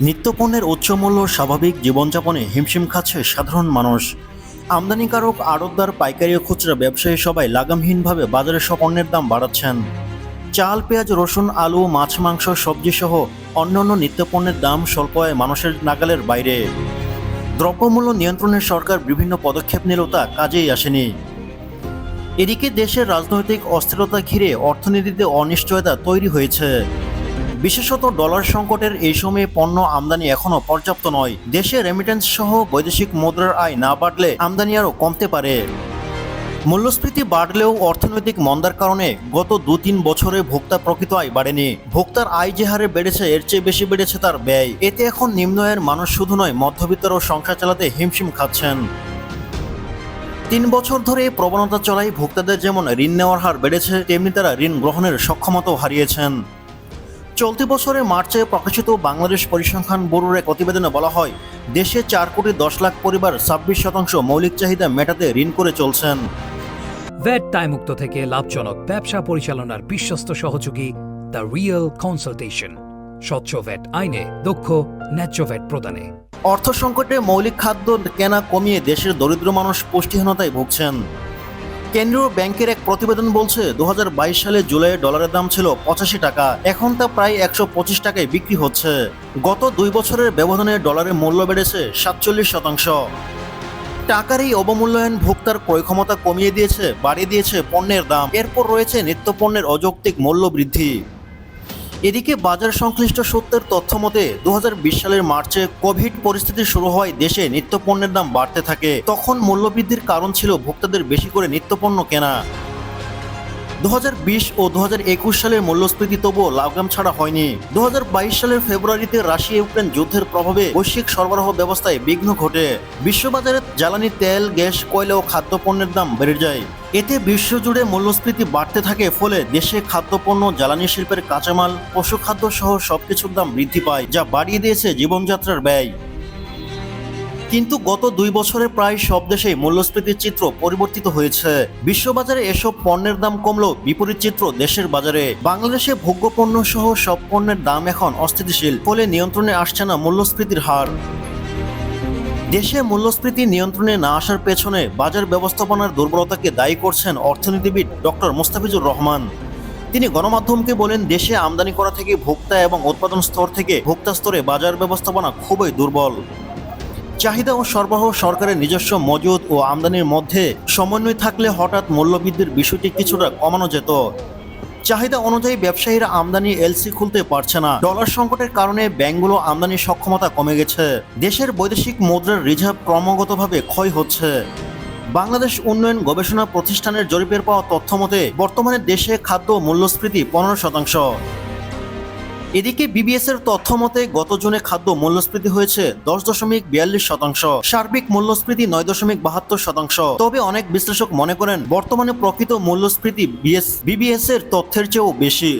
নিত্যপণ্যের উচ্চমূল্য স্বাভাবিক জীবনযাপনে হিমশিম খাচ্ছে সাধারণ মানুষ। আমদানিকারক, আড়তদার, পাইকারি ও খুচরা ব্যবসায়ী সবাই লাগামহীনভাবে বাজারে সব পণ্যের দাম বাড়াচ্ছেন। চাল, পেঁয়াজ, রসুন, আলু, মাছ, মাংস সবজি সহ অন্যান্য নিত্যপণ্যের দাম স্বল্প আয় মানুষের নাগালের বাইরে। দ্রব্যমূল্য নিয়ন্ত্রণের সরকার বিভিন্ন পদক্ষেপ নিলেও তা কাজেই আসেনি। এদিকে দেশের রাজনৈতিক অস্থিরতা ঘিরে অর্থনীতিতে অনিশ্চয়তা তৈরি হয়েছে। বিশেষত ডলার সংকটের এই সময়ে পণ্য আমদানি এখনও পর্যাপ্ত নয়। দেশে রেমিটেন্স সহ বৈদেশিক মুদ্রার আয় না বাড়লে আমদানি আরও কমতে পারে। মূল্যস্ফীতি বাড়লেও অর্থনৈতিক মন্দার কারণে গত দু তিন বছরে ভোক্তা প্রকৃত আয় বাড়েনি। ভোক্তার আয় যে হারে বেড়েছে, এর চেয়ে বেশি বেড়েছে তার ব্যয়। এতে এখন নিম্ন আয়ের মানুষ শুধু নয়, মধ্যবিত্তরাও সংসার চালাতে হিমশিম খাচ্ছেন। তিন বছর ধরে এই প্রবণতা চলায় ভোক্তাদের যেমন ঋণ নেওয়ার হার বেড়েছে, তেমনি তারা ঋণ গ্রহণের সক্ষমতাও হারিয়েছেন। চলতি বছরের মার্চে প্রকাশিত বাংলাদেশ পরিসংখ্যান ব্যুরোর এক প্রতিবেদনে বলা হয় দেশে চার কোটি দশ লাখ পরিবার ছাব্বিশ শতাংশ মৌলিক চাহিদা মেটাতে ঋণ করে চলছেন। ভ্যাট দায়মুক্ত থেকে লাভজনক ব্যবসা পরিচালনার বিশ্বস্ত সহযোগী দ্য রিয়েল কনসালটেশন স্বচ্ছ ভ্যাট আইনে দক্ষ ন্যায্য ভ্যাট প্রদানে। অর্থ সংকটে মৌলিক খাদ্য কেনা কমিয়ে দেশের দরিদ্র মানুষ পুষ্টিহীনতায় ভুগছেন। কেন্দ্রীয় ব্যাংকের এক প্রতিবেদন বলছে দু হাজার বাইশ সালে জুলাইয়ে ডলারের দাম ছিল পঁচাশি টাকা, এখন তা প্রায় একশো পঁচিশ টাকায় বিক্রি হচ্ছে। গত দুই বছরের ব্যবধানে ডলারের মূল্য বেড়েছে সাতচল্লিশ শতাংশ। টাকার এই অবমূল্যায়ন ভোক্তার ক্রয় ক্ষমতা কমিয়ে দিয়েছে, বাড়িয়ে দিয়েছে পণ্যের দাম। এরপর রয়েছে নিত্য পণ্যের অযৌক্তিক মূল্য বৃদ্ধি। এদিকে বাজার সংশ্লিষ্ট সূত্রের তথ্য মতে দু হাজার বিশ সালের মার্চে কোভিড পরিস্থিতি শুরু হওয়ায় দেশে নিত্যপণ্যের দাম বাড়তে থাকে। তখন মূল্যবৃদ্ধির কারণ ছিল ভোক্তাদের বেশি করে নিত্যপণ্য কেনা। দু হাজার বিশ ও দু হাজার একুশ সালের মূল্যস্ফীতি তবুও লাগাম ছাড়া হয়নি। দু হাজার বাইশ সালের ফেব্রুয়ারিতে রাশিয়া ইউক্রেন যুদ্ধের প্রভাবে বৈশ্বিক সরবরাহ ব্যবস্থায় বিঘ্ন ঘটে। বিশ্ববাজারে জ্বালানি তেল, গ্যাস, কয়লা ও খাদ্যপণ্যের দাম বেড়ে যায়। এতে বিশ্বজুড়ে মূল্যস্ফীতি বাড়তে থাকে ফলে দেশে খাদ্যপণ্য, জ্বালানি শিল্পের কাঁচামাল, পশুখাদ্য সহ সবকিছুর দাম বৃদ্ধি পায়, যা বাড়িয়ে দিয়েছে জীবনযাত্রার ব্যয়। কিন্তু গত দুই বছরে প্রায় সব দেশেই মূল্যস্ফীতির চিত্র পরিবর্তিত হয়েছে। বিশ্ববাজারে এসব পণ্যের দাম কমলেও বিপরীত চিত্র দেশের বাজারে। বাংলাদেশে ভোগ্যপণ্য সহ সব পণ্যের দাম এখন অস্থিতিশীল, ফলে নিয়ন্ত্রণে আসছে না মূল্যস্ফীতির হার। দেশে মূল্যস্ফীতি নিয়ন্ত্রণে না আসার পেছনে বাজার ব্যবস্থাপনার দুর্বলতাকে দায়ী করছেন অর্থনীতিবিদ ডক্টর মোস্তাফিজুর রহমান। তিনি গণমাধ্যমকে বলেন, দেশে আমদানি করা থেকে ভোক্তা এবং উৎপাদন স্তর থেকে ভোক্তা স্তরে বাজার ব্যবস্থাপনা খুবই দুর্বল। চাহিদা ও সরবরাহ সরকারের নিজস্ব মজুদ ও আমদানির মধ্যে সমন্বয় থাকলে হঠাৎ মূল্যবৃদ্ধির বিষয়টি কিছুটা কমানো যেত। চাহিদা অনুযায়ী ব্যবসায়ীরা আমদানি এলসি খুলতে পারছে না। ডলার সংকটের কারণে ব্যাংকগুলো আমদানির সক্ষমতা কমে গেছে। দেশের বৈদেশিক মুদ্রার রিজার্ভ ক্রমাগতভাবে ক্ষয় হচ্ছে। বাংলাদেশ উন্নয়ন গবেষণা প্রতিষ্ঠানের জরিপের পাওয়া তথ্য মতে, বর্তমানে দেশে খাদ্য মূল্যস্ফীতি পনেরো শতাংশ। এদিকে বিবিএস এর তথ্য মতে, গত জুনে খাদ্য মূল্যস্ফীতি হয়েছে দশ দশমিক বিয়াল্লিশ শতাংশ। সার্বিক মূল্যস্ফীতি নয় দশমিক বাহাত্তর শতাংশ। তবে অনেক বিশ্লেষক মনে করেন, বর্তমানে প্রকৃত মূল্যস্ফীতি বিএস বিবিএস এর তথ্যের চেয়েও বেশি।